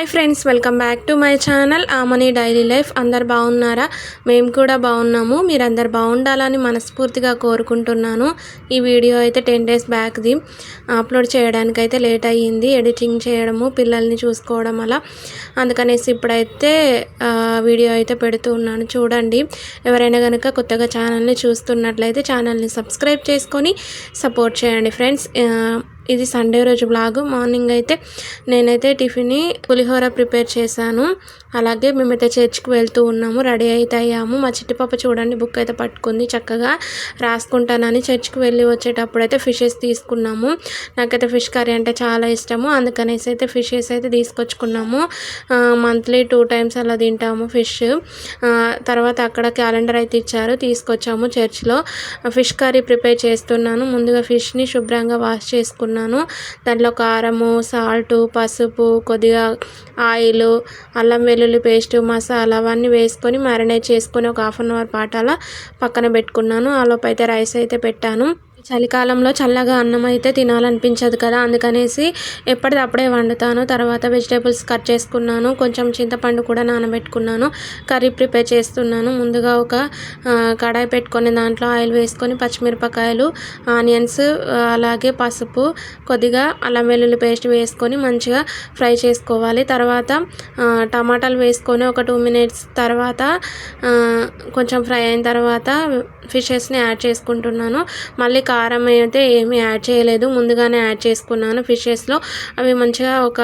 Hi friends welcome back to my channel Aamani daily life. అందరు బాగున్నారా? మేము కూడా బాగున్నాము. మీరు అందరు బాగుండాలని మనస్ఫూర్తిగా కోరుకుంటున్నాను. ఈ వీడియో అయితే టెన్ డేస్ బ్యాక్ది అప్లోడ్ చేయడానికి అయితే లేట్ అయ్యింది. ఎడిటింగ్ చేయడము పిల్లల్ని చూసుకోవడం అలా. అందుకనేసి ఇప్పుడైతే వీడియో అయితే పెడుతూ ఉన్నాను. చూడండి. ఎవరైనా కనుక కొత్తగా ఛానల్ని చూస్తున్నట్లయితే ఛానల్ని సబ్స్క్రైబ్ చేసుకొని సపోర్ట్ చేయండి ఫ్రెండ్స్. ఇది సండే రోజు బ్లాగ్ మార్నింగ్ అయితే నేనైతే టిఫిన్ని పులిహోర ప్రిపేర్ చేశాను. అలాగే మేమైతే చర్చ్కి వెళ్తూ ఉన్నాము. రెడీ అయితే అయ్యాము. మా చిట్టిపప్ప చూడండి బుక్ అయితే పట్టుకుంది. చక్కగా రాసుకుంటానని చర్చ్కి వెళ్ళి వచ్చేటప్పుడు అయితే ఫిషెస్ తీసుకున్నాము. నాకైతే ఫిష్ కర్రీ అంటే చాలా ఇష్టము. అందుకనేసి అయితే ఫిషెస్ అయితే తీసుకొచ్చుకున్నాము. మంత్లీ టూ టైమ్స్ అలా తింటాము ఫిష్ తర్వాత అక్కడ క్యాలెండర్ అయితే ఇచ్చారు. తీసుకొచ్చాము చర్చ్లో ఫిష్ కర్రీ ప్రిపేర్ చేస్తున్నాను. ముందుగా ఫిష్ని శుభ్రంగా వాష్ చేసుకున్నాను. తీసుకున్నాను దాంట్లో కారము సాల్టు పసుపు కొద్దిగా ఆయిల్ అల్లం వెల్లుల్లి పేస్ట్ మసాలా అవన్నీ వేసుకొని మ్యారినేట్ చేసుకొని ఒక హాఫ్ అన్ అవర్ పాటు అలా పక్కన పెట్టుకున్నాను. ఆలోపు అయితే రైస్ అయితే పెట్టాను. చలికాలంలో చల్లగా అన్నం అయితే తినాలనిపించదు కదా. అందుకనేసి ఎప్పటిదప్పుడే వండుతాను. తర్వాత వెజిటేబుల్స్ కట్ చేసుకున్నాను. కొంచెం చింతపండు కూడా నానబెట్టుకున్నాను. కర్రీ ప్రిపేర్ చేస్తున్నాను. ముందుగా ఒక కడాయి పెట్టుకొని దాంట్లో ఆయిల్ వేసుకొని పచ్చిమిరపకాయలు ఆనియన్స్ అలాగే పసుపు కొద్దిగా అల్లం వెల్లుల్లి పేస్ట్ వేసుకొని మంచిగా ఫ్రై చేసుకోవాలి. తర్వాత టమాటాలు వేసుకొని ఒక టూ మినిట్స్ తర్వాత కొంచెం ఫ్రై అయిన తర్వాత ఫిషెస్ని యాడ్ చేసుకుంటున్నాను. మళ్ళీ కారం అయితే ఏమీ యాడ్ చేయలేదు. ముందుగానే యాడ్ చేసుకున్నాను ఫిషెస్లో. అవి మంచిగా ఒక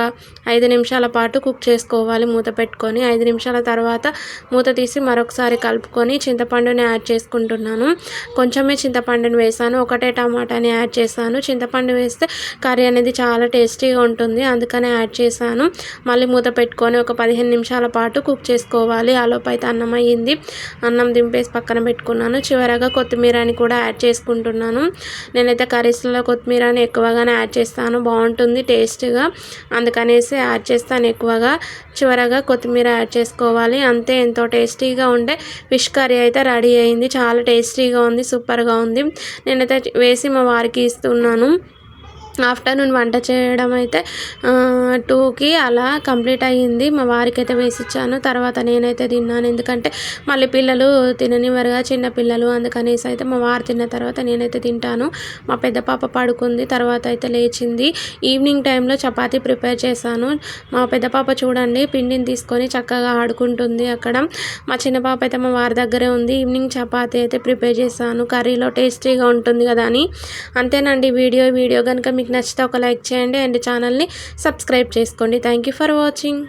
ఐదు నిమిషాల పాటు కుక్ చేసుకోవాలి మూత పెట్టుకొని. ఐదు నిమిషాల తర్వాత మూత తీసి మరొకసారి కలుపుకొని చింతపండుని యాడ్ చేసుకుంటున్నాను. కొంచెమే చింతపండుని వేసాను. ఒకటే టమాటాని యాడ్ చేశాను. చింతపండు వేస్తే కర్రీ అనేది చాలా టేస్టీగా ఉంటుంది. అందుకనే యాడ్ చేశాను. మళ్ళీ మూత పెట్టుకొని ఒక పదిహేను నిమిషాల పాటు కుక్ చేసుకోవాలి. ఆలోపు అయితే అన్నం అయ్యింది. అన్నం దింపేసి పక్కన పెట్టుకున్నాను. చివరగా కొత్తిమీరని కూడా యాడ్ చేసుకుంటున్నాను. నేనైతే కర్రీస్లో కొత్తిమీరని ఎక్కువగానే యాడ్ చేస్తాను. బాగుంటుంది టేస్ట్గా. అందుకనేసి యాడ్ చేస్తాను ఎక్కువగా. చివరగా కొత్తిమీర యాడ్ చేసుకోవాలి. అంతే ఎంతో టేస్టీగా ఉండే ఫిష్ కర్రీ అయితే రెడీ అయింది. చాలా టేస్టీగా ఉంది సూపర్గా ఉంది. నేనైతే వేసి మా వారికి ఇస్తున్నాను. ఆఫ్టర్నూన్ వంట చేయడం అయితే టూకి అలా కంప్లీట్ అయ్యింది. మా వారికి అయితే వేసిచ్చాను. తర్వాత నేనైతే తిన్నాను. ఎందుకంటే మళ్ళీ పిల్లలు తిననివ్వరుగా చిన్న పిల్లలు. అందుకనేసి అయితే మా వారు తిన్న తర్వాత నేనైతే తింటాను. మా పెద్ద పాప పడుకుంది. తర్వాత అయితే లేచింది. ఈవినింగ్ టైంలో చపాతీ ప్రిపేర్ చేశాను. మా పెద్ద పాప చూడండి పిండిని తీసుకొని చక్కగా ఆడుకుంటుంది అక్కడ. మా చిన్న పాప అయితే మా వారి దగ్గరే ఉంది. ఈవినింగ్ చపాతీ అయితే ప్రిపేర్ చేశాను. కర్రీలో టేస్టీగా ఉంటుంది కదా అని. అంతేనండి వీడియో. వీడియో కనుక మీకు మీకు నచ్చితే ఒక లైక్ చేయండి అండ్ ఛానల్ని సబ్స్క్రైబ్ చేసుకోండి. Thank you for watching